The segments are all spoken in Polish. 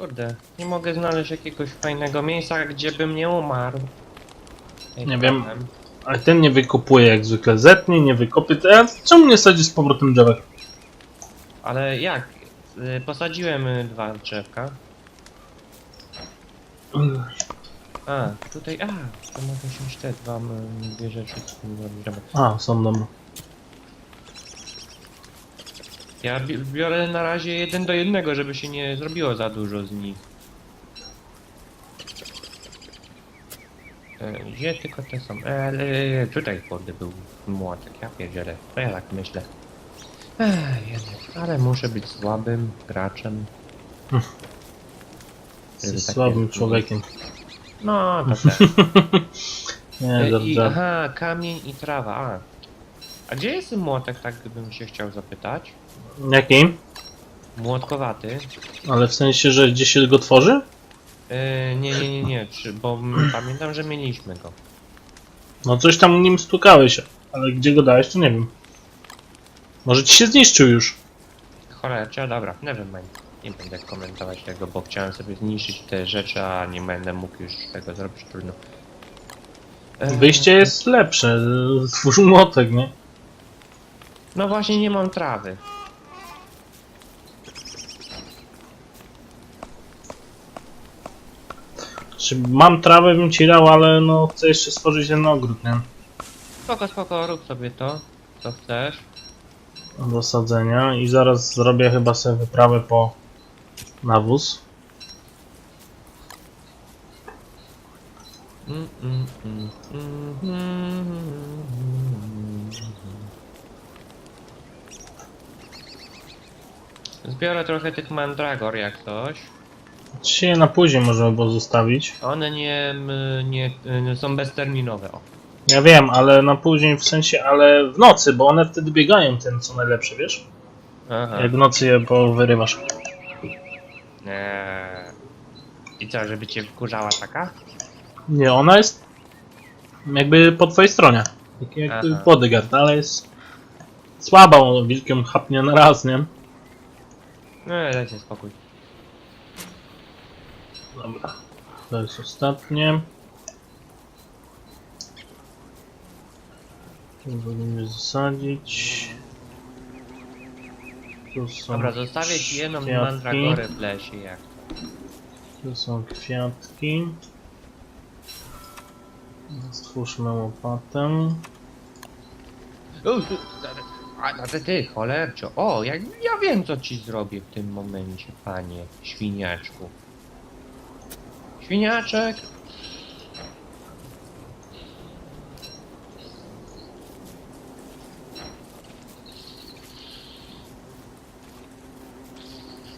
Kurde, nie mogę znaleźć jakiegoś fajnego miejsca, gdzie bym nie umarł. Ej, Nie wiem. problem. Ale ten nie wykopuje jak zwykle. Zetnie, nie wykopie. A czemu nie sadzi z powrotem drzewek? Ale jak? Y, Posadziłem y, dwa drzewka. A, tutaj, a, to mogę wziąć te dwa, dwie rzeczy. tym zrobić. Dobra. A, są dobre. Ja bi- biorę na razie jeden do jednego, żeby się nie zrobiło za dużo z nich. E, Gdzie tylko te są? E, ale tutaj kurde był młotek, ja pierdzielę. To ja tak myślę. Ech, jednak, ale muszę być słabym graczem. Żeby Jesteś takie- słabym człowiekiem. No, to tak. Nie, E, I, dobrze. aha, kamień i trawa, a. A gdzie jest ten młotek, tak gdybym się chciał zapytać? Jaki? Młotkowaty. Ale w sensie, że gdzie się go tworzy? E, nie, nie, nie, nie, czy, bo m, pamiętam, że mieliśmy go. No coś tam nim stukałeś, ale gdzie go dałeś, to nie wiem. Może ci się zniszczył już. Cholera, dobra, never mind. Nie będę komentować tego, bo chciałem sobie zniszczyć te rzeczy, a nie będę mógł już tego zrobić, trudno. E, Wyjście jest lepsze. Stwórz młotek, nie? No właśnie, nie mam trawy. Czy mam trawę, bym ci dał, ale no chcę jeszcze stworzyć ten ogród, nie? Spoko, spoko, rób sobie to, co chcesz. Do sadzenia i zaraz zrobię chyba sobie wyprawę po nawóz. Mm, mm, mm, mm, mm, mm. Zbiorę trochę tych mandragor jak coś. Dzisiaj na później możemy było zostawić. One nie, nie, nie są bezterminowe. O. Ja wiem, ale na później w sensie, ale w nocy, bo one wtedy biegają ten co najlepsze, wiesz? Aha. Jak w nocy je wyrywasz. Eee. I co, żeby cię wkurzała taka? Nie, ona jest jakby po twojej stronie. Jak, jak Aha. bodyguard, ale jest słaba, ona wilkiem chapnie na raz, nie? No, dajcie spokój. Dobra. To jest ostatnie. Tu Będziemy zasadzić. Tu są Dobra, zostawię ci jedną kwiatki. mandragorę w lesie jak. Tu są kwiatki. Stwórzmy łopatę. U, tu, A, a ty, ty, cholercio. O, jak, ja wiem co ci zrobię w tym momencie, panie świniaczku. Świniaczek!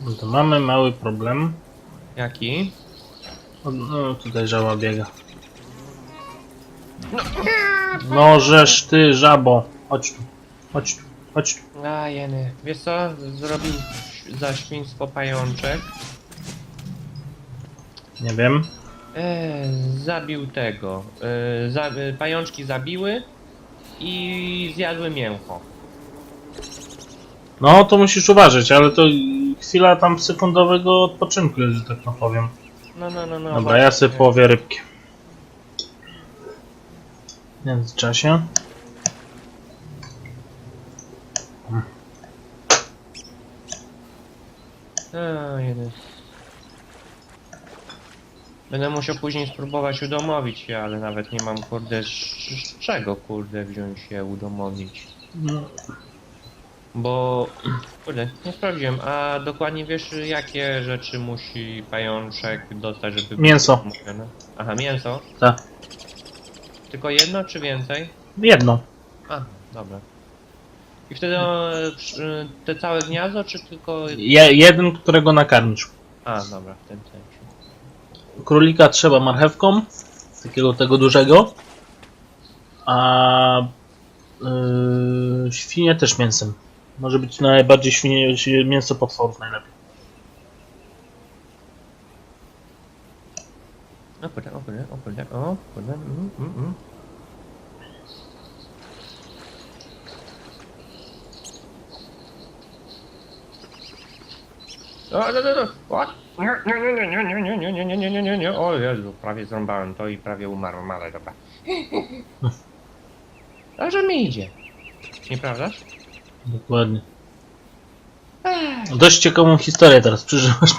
No to mamy mały problem. Jaki? O, No tutaj żaba biega. No żeż ty żabo. Chodź tu. Chodź tu. Chodź tu. A, jeny. Wiesz co? Zrobił za świństwo pajączek. Nie wiem. Eee, zabił tego. Eee, za, e, pajączki zabiły i zjadły mięcho. No to musisz uważać, ale to chwila tam sekundowego odpoczynku że tak powiem. No, no, no, no. Dobra, ja sobie połowię rybki. W międzyczasie. A, jeden. Będę musiał później spróbować udomowić się, ale nawet nie mam kurde z, z czego kurde wziąć się udomowić. No, Bo kurde, nie sprawdziłem, a dokładnie wiesz jakie rzeczy musi pajączek dostać, żeby Mięso. Aha, mięso. tak. Tylko jedno czy więcej? Jedno. A, dobra. I wtedy przy- te całe gniazdo, czy tylko... Je, jeden, którego nakarmisz. A, dobra, w tym sensie. Królika trzeba marchewką, takiego tego dużego, a yy, świnie też mięsem. Może być najbardziej świnie, mięso potworów najlepiej. O kurde, o kurde, o kurde, o kurde, mm, mm, mm. O Jezu, prawie zrąbałem to i prawie umarłem, ale dobra. Dobrze mi idzie. Nieprawdaż? Dokładnie. Dość ciekawą historię teraz przeżywasz.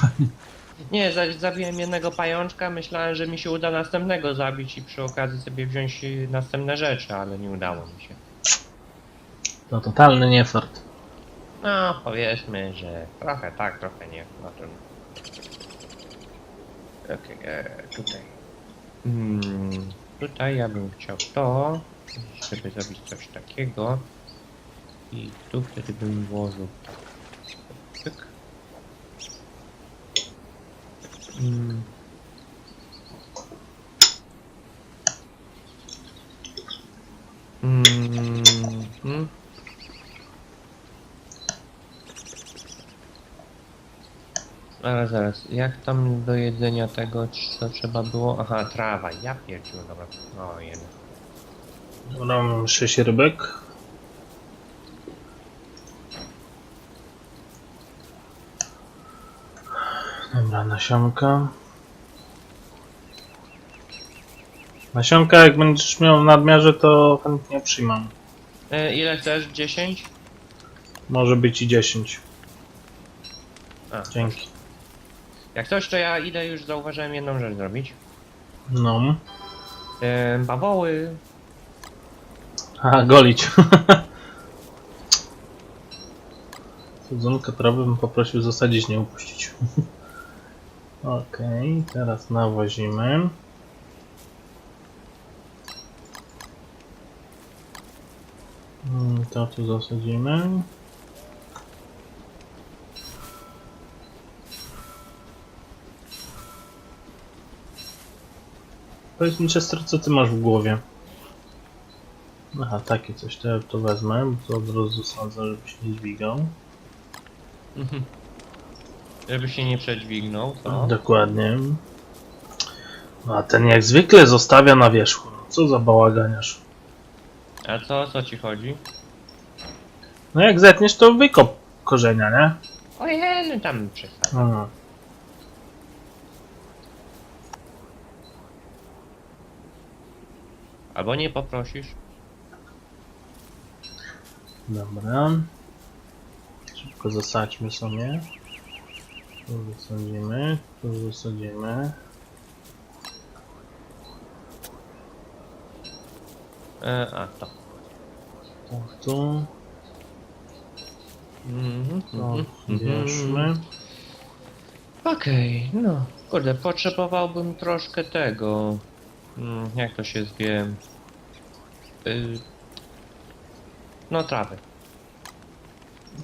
Nie, za- zabiłem jednego pajączka, myślałem, że mi się uda następnego zabić i przy okazji sobie wziąć y, następne rzeczy, ale nie udało mi się. To totalny niefart. No, powiedzmy, że trochę tak, trochę nie. No to... Okej, e, tutaj. Hmm, tutaj ja bym chciał to, żeby zrobić coś takiego. I tu wtedy bym włożył tak. Pyk. Mm. Ale zaraz, jak tam do jedzenia tego, co trzeba było? Aha, trawa, ja pierdził, dobra. O, jeden. Mam 6 rybek. Dobra, nasionka. Nasionka, jak będziesz miał w nadmiarze, to chętnie przyjmam. E, ile chcesz? 10? Może być i 10. A, Dzięki. Jak coś, to ja idę już zauważyłem jedną rzecz zrobić. No. E, bawoły. A, golić. Sadzonkę trawy bym poprosił zasadzić, nie upuścić. Okej, teraz nawozimy. Mm, To tu zasadzimy. Powiedz mi, Chester, co ty masz w głowie? Aha, takie coś, to ja to wezmę, bo to od razu sadzę, żeby się nie dźwigał. Mhm. Żeby się nie przedźwignął, to. Dokładnie. No, a ten jak zwykle zostawia na wierzchu. No, co za bałaganiarz. A co, o co ci chodzi? No jak zetniesz, to wykop korzenia, nie? Ojej, no tam przestań. No. Albo nie poprosisz. Dobra. Szybko zasadźmy sobie. Tu zasadzimy, tu zasadzimy. E, a, to. Tak, tu. Mhm, To mhm, bierzmy. mhm. Okej, no. Kurde, potrzebowałbym troszkę tego. Mm, jak to się zwie? Y... No, trawy.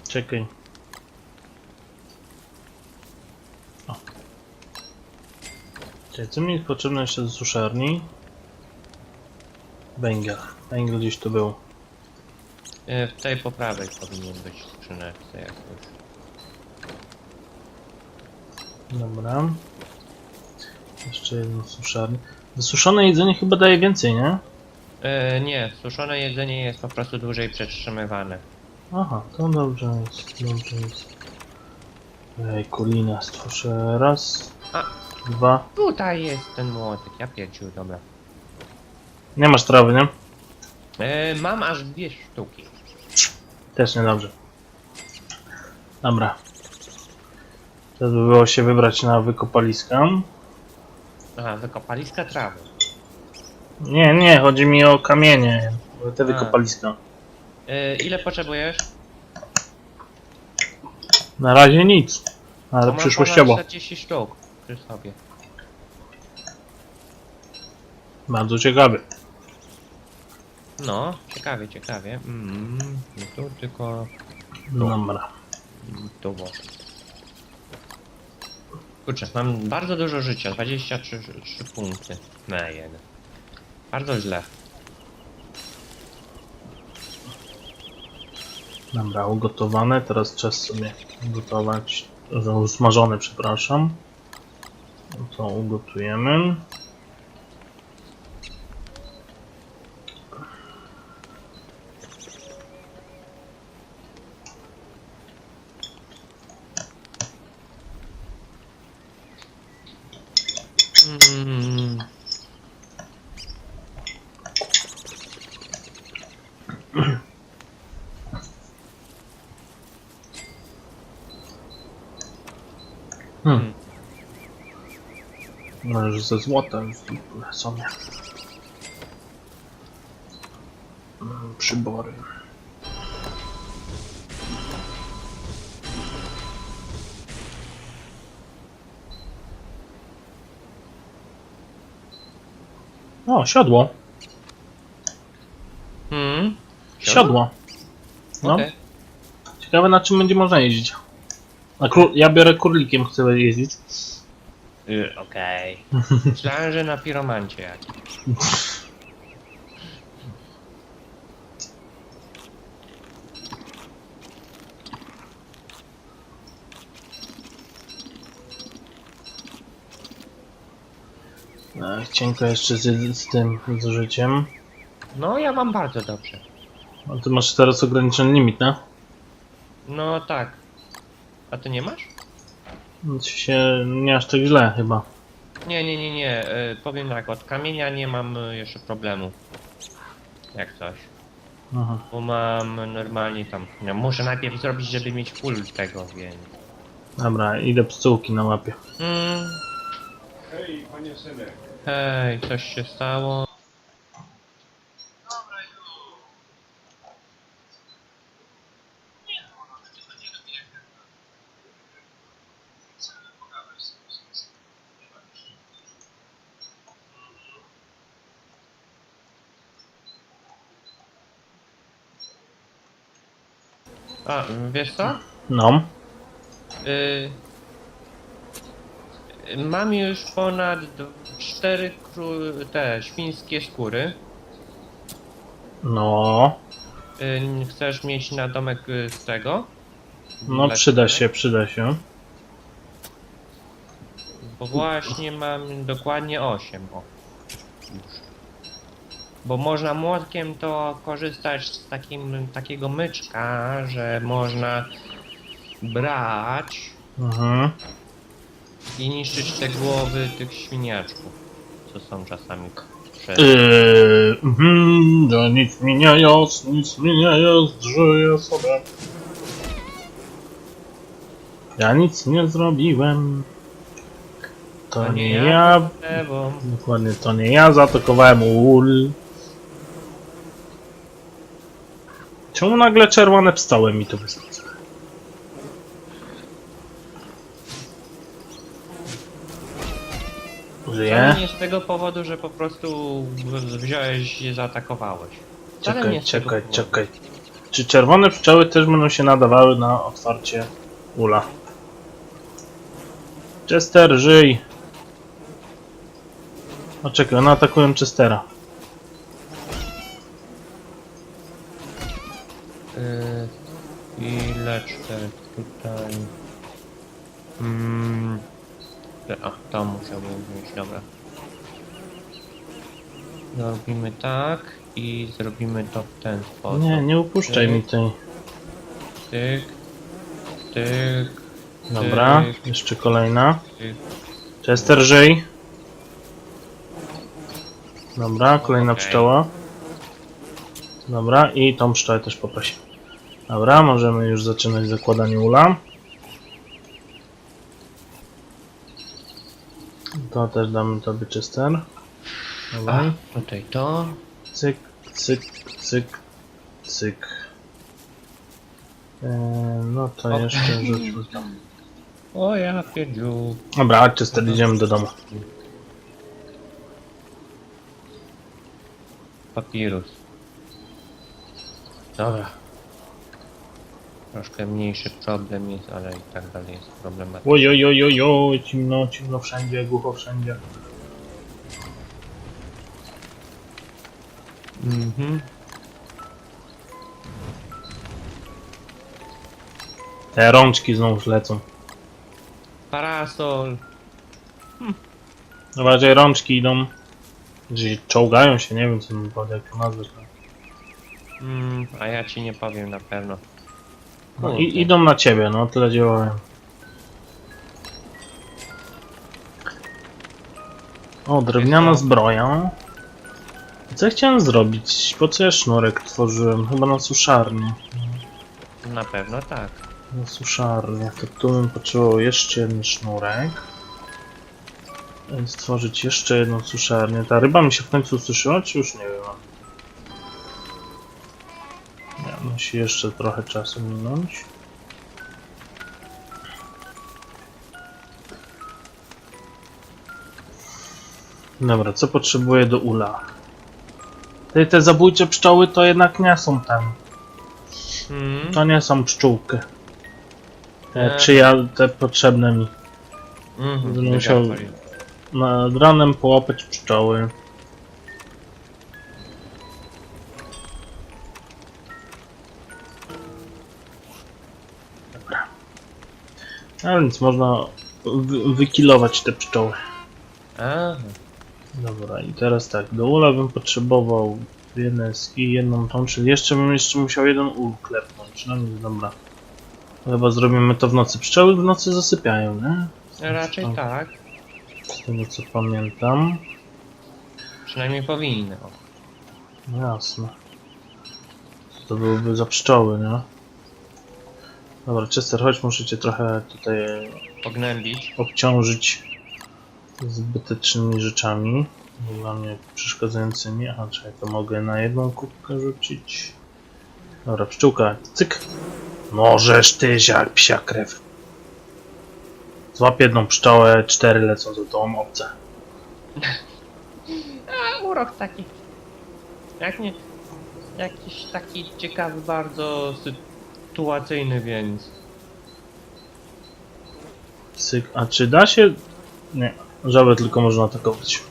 Czekaj. O. Czekaj, co mi jest potrzebne jeszcze do suszarni? Węgiel. Węgiel gdzieś tu był. Y, w tej po prawej powinien być skrzyneczce jak już. Dobra. Jeszcze jedno suszarnię. Wysuszone jedzenie chyba daje więcej, nie? E, nie, suszone jedzenie jest po prostu dłużej przetrzymywane. Aha, to dobrze jest, dobrze jest. Ej, kulina stworzę raz, A. dwa. Tutaj jest ten młotek, ja pierdził, dobra. Nie masz trawy, nie? E, mam aż dwie sztuki. Też niedobrze. Dobra. Teraz by było się wybrać na wykopaliska. Aha, wykopaliska trawy. Nie, nie, chodzi mi o kamienie. Te wykopaliska. E, ile potrzebujesz? Na razie nic. Ale Bo mam przyszłościowo. ponad 40 sztuk przy sobie. Bardzo ciekawy. No, ciekawie, ciekawie. Mm, no tu tylko Dobra. mm, tu było. Kurczę, mam bardzo dużo życia, 23 trzy punkty na jeden. Bardzo źle. Dobra, ugotowane. Teraz czas sobie ugotować. że Usmażone, przepraszam. To ugotujemy. Mm. Hmm. No już ze złotem w sumie. Hmm, przybory. O, siodło. Hmm? Siodło. No. Okej. Ciekawe na czym będzie można jeździć. Na kró- ja biorę kurlikiem, chcę jeździć. Y, Okej. Myślałem, że na piromancie jakiś. Cienko jeszcze z, z tym z życiem. No, ja mam bardzo dobrze. A ty masz teraz ograniczony limit, no? No tak. A ty nie masz? Więc się nie aż tak źle chyba. Nie, nie, nie, nie. y, powiem tak, od kamienia nie mam y, jeszcze problemu. Jak coś. Aha. Bo mam normalnie tam. Muszę najpierw zrobić, żeby mieć full tego, więc. Dobra, idę pszczółki na łapie. Mm. Hej, panie synek. Hej, coś się stało. A, wiesz co? No. Y, mam już ponad cztery kró- te świńskie skóry. No. Y, chcesz mieć na domek y, z tego? No Dla przyda ciebie? się, przyda się. Bo właśnie mam dokładnie 8. O. Już. Bo można młotkiem to korzystać z takim, takiego myczka, że można brać Mhm. i niszczyć te głowy tych świniaczków, co są czasami przed... Yy, mhm, że nic mi nie jest, nic mi nie jest, żyję sobie. Ja nic nie zrobiłem. To To nie nie ja. Lewą. Dokładnie, to nie ja zaatakowałem ul. Czemu nagle czerwone pstoły mi tu wyskoczyły? Żyje? Wcale nie z tego powodu, że po prostu w- wziąłeś i zaatakowałeś. Wcale Czekaj, nie z tego czekaj, powodu. czekaj. Czy czerwone pszczoły też będą się nadawały na otwarcie ula? Chester, żyj! O czekaj, one atakują Chestera. Yy, Chwileczkę tutaj. Mm. A, to musiałbym wziąć, dobra. Zrobimy tak i zrobimy to w ten sposób. Nie, nie upuszczaj mi tej. Tyk, tyk, Dobra, Tyk. jeszcze kolejna. tyk. Chester, żyj! Dobra, kolejna Okej. pszczoła. Dobra, i tą pszczołę też poproszę. Dobra, możemy już zaczynać zakładanie ula. To też damy tobie Chester. A, Dawaj. tutaj to. Cyk, cyk, cyk, cyk. Eee, no to jeszcze rzućmy tam. O ja pierdziu. Dobra, chodź Chester, idziemy do domu. Papirus. Dobra. Troszkę mniejszy problem jest, ale i tak dalej jest problematyczny. Oj, oj, oj, oj, oj, ciemno, ciemno wszędzie, głucho wszędzie. Mhm. Te rączki znowu lecą. Parasol. Zobacz, że rączki idą. Gdzieś czołgają się, nie wiem co bym powiedział, jak to nazwać. Mm, a ja ci nie powiem na pewno. No, i, idą na ciebie, no tyle działałem. O, drewniana zbroja. Co ja chciałem zrobić? Po co ja sznurek tworzyłem? Chyba na suszarnię. Na pewno tak. Na suszarnię. To tu bym potrzebował jeszcze jeden sznurek. I Stworzyć jeszcze jedną suszarnię. Ta ryba mi się w końcu suszyła, czy już nie wiem? Musi jeszcze trochę czasu minąć. Dobra, co potrzebuję do ula? Te, te zabójcze pszczoły to jednak nie są ten. Hmm. To nie są pszczółki. Te, E. czy ja te potrzebne mi. Mhm. Będę musiał-. Nad ranem połapać pszczoły. A więc można wy wykilować te pszczoły. Aha. Dobra, i teraz tak, do ula bym potrzebował neski i jedną tą, czyli jeszcze bym jeszcze musiał jeden ul klepnąć. No nic, dobra. Chyba zrobimy to w nocy. Pszczoły w nocy zasypiają, nie? Raczej tak. Z tego co pamiętam. Przynajmniej powinny. Jasne. To byłoby za pszczoły, nie? Dobra, Chester, chodź, muszę cię trochę tutaj Pognębić. obciążyć zbytecznymi rzeczami. Dla mnie przeszkadzającymi. Aha, czekaj, to mogę na jedną kubkę rzucić. Dobra, pszczółka, cyk. Możesz ty, jak psia krew. Złap jedną pszczołę, cztery lecą za tą obce. A, urok taki. Jak nie... Jakiś taki ciekawy, bardzo sytuacyjny, więc... Cyk, a czy da się... Nie, żabę tylko można atakować.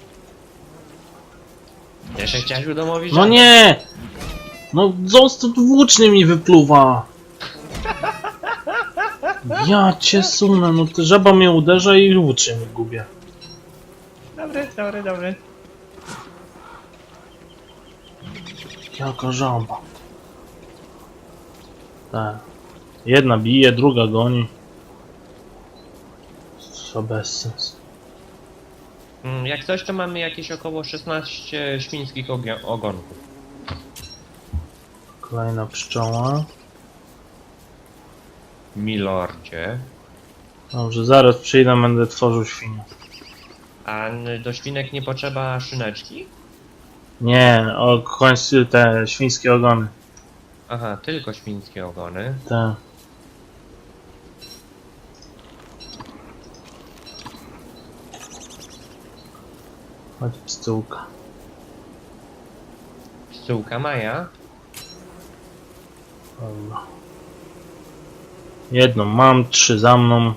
Jeszcze chciałeś udomowić? No nie! No został włócznie mi wypluwa! Ja cię sunę, no to żaba mnie uderza i włócznie mi gubię. Dobry, dobry, dobry. Jaka żaba. Tak. Jedna bije, druga goni. Co bez sens. Mm, Jak coś, to mamy jakieś około 16 świńskich ogonków. Kolejna pszczoła. Milordzie. Dobrze, zaraz przyjdę, będę tworzył świnię. A n- do świnek nie potrzeba szyneczki? Nie, o końcu te świńskie ogony. Aha, tylko świńskie ogony. Te. Chodź pstułka. Pszczółka Maja. Dobra. Jedną mam, trzy za mną.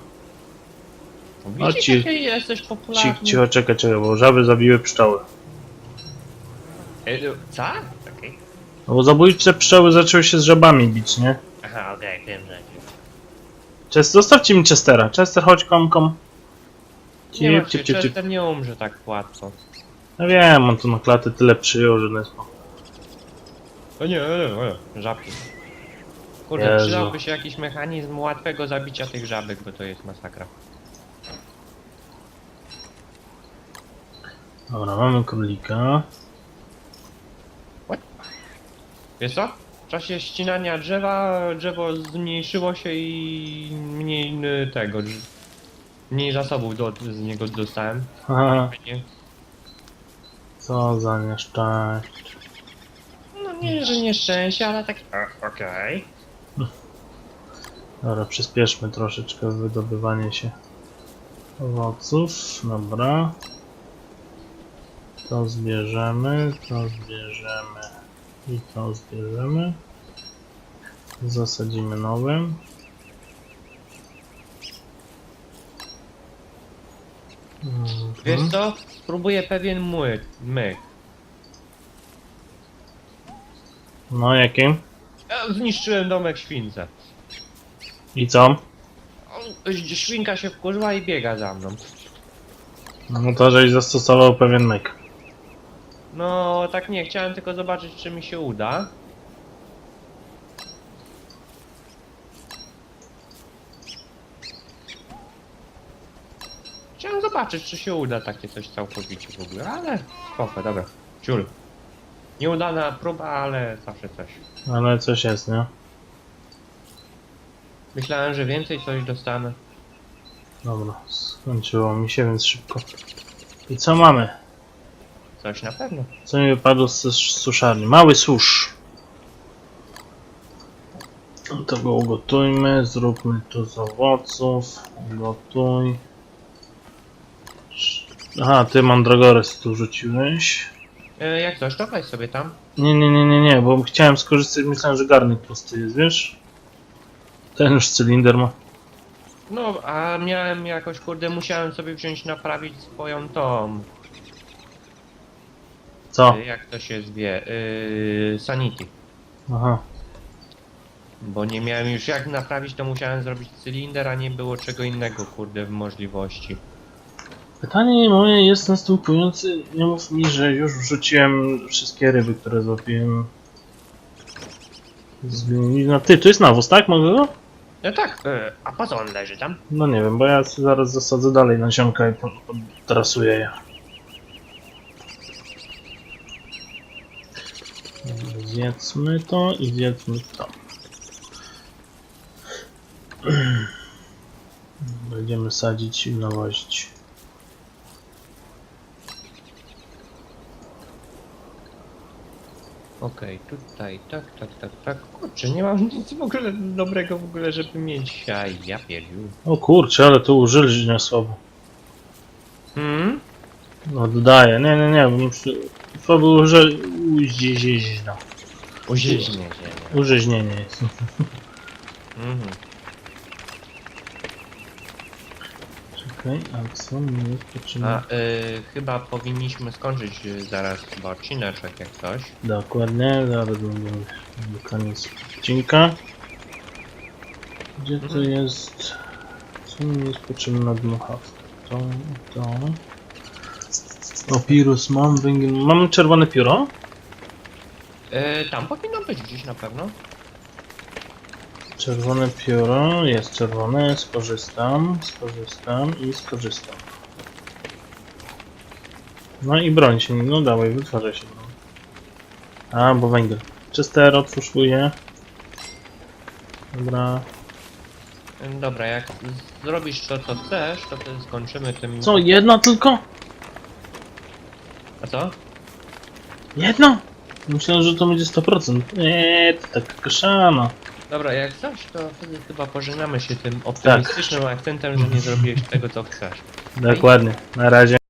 Widzisz, ci- jaki jesteś popularny? Ci, cicho, czekaj, czekaj, bo żaby zabiły pszczoły. E, no, Co? Okej. No bo zabójcze pszczoły zaczęły się z żabami bić, nie? Aha, okej, wiem, że... Chester, zostawcie mi Chestera. Chester, chodź kom kom. Nie Cip, cip, cip, cip. Chester nie umrze tak łatwo. No wiem, on tu na klatę tyle przyjął, że jest O nie, nie, nie, żabki. Kurde, Jezu. przydałby się jakiś mechanizm łatwego zabicia tych żabek, bo to jest masakra. Dobra, mamy królika. Wiesz co? W czasie ścinania drzewa, drzewo zmniejszyło się i mniej y, tego, drz- mniej zasobów do, z niego dostałem. Haha, co za nieszczęście. No nie, że nieszczęście, ale tak... A, Okej. Dobra, przyspieszmy troszeczkę wydobywanie się owoców. Dobra. To zbierzemy, to zbierzemy i to zbierzemy. Zasadzimy nowym. Mhm. Wiesz co? Spróbuję pewien myk. myk. No jakim? Ja zniszczyłem domek śwince. I co? Świnka się wkurzyła i biega za mną. No to żeś zastosował pewien myk. No, tak nie, chciałem tylko zobaczyć, czy mi się uda. Chciałem zobaczyć, czy się uda takie coś całkowicie w ogóle, ale spoko, dobra. Ciul. Nieudana próba, ale zawsze coś. Ale coś jest, nie? Myślałem, że więcej coś dostanę. Dobra, skończyło mi się, więc szybko. I co mamy? Coś na pewno. Co mi wypadło z suszarni? Mały susz. To go ugotujmy, zróbmy to z owoców. Ugotuj. Aha, ty mandragorę tu rzuciłeś. E, jak coś, to weź sobie tam. Nie, nie, nie, nie, nie, bo chciałem skorzystać, myślałem, że garnek pusty jest, wiesz? Ten już cylinder ma. No, a miałem jakoś, kurde, musiałem sobie wziąć, naprawić swoją tą, Co? e, jak to się zwie, yy, Sanity. Aha. Bo nie miałem już jak naprawić, to musiałem zrobić cylinder, a nie było czego innego, kurde, w możliwości. Pytanie moje jest następujące. Nie mów mi, że już wrzuciłem wszystkie ryby, które złapiłem. Z- No ty, tu jest nawóz, tak? Mogę go? No tak, e, a po co on leży tam? No nie wiem, bo ja zaraz zasadzę dalej nasionka i po- podrasuję je. Zjedzmy to i zjedzmy to. Będziemy sadzić i nawozić. Okej, tutaj, tak, tak, tak, tak. Kurczę, nie mam nic w ogóle dobrego w ogóle, żeby mieć, a ja pierdziu. O kurczę, ale tu użyli słabo. Hmm? Oddaję, nie, nie, nie, bo muszę... Słabo uży... Uździeździeźno. Uziźnie się. Urzeźnienie jest. Mhm. Czekaj, a co mi jest potrzebne? A y, chyba powinniśmy skończyć y, zaraz chyba odcineczek jak coś. Dokładnie, zaraz będę do koniec odcinka. Gdzie to Mhm. jest? Co mi jest potrzebne na dmuchawkę? To, to... Opirus mam, węgiel... Mam czerwone pióro? Y, tam powinno być gdzieś na pewno. Czerwone pióro, jest czerwone, skorzystam, skorzystam i skorzystam. No i broń się, no dawaj, wytwarza się broń. A, bo węgiel. Czyster, otwórz Dobra. Y, Dobra, jak zrobisz to co chcesz, to wtedy skończymy tym... Co, jedno tylko? A co? Jedno? Myślałem, że to będzie 100%. Nie, to taka kaszana. Dobra, jak coś, to wtedy chyba pożegnamy się tym optymistycznym akcentem, że nie zrobiłeś tego co chcesz. Dokładnie, na razie.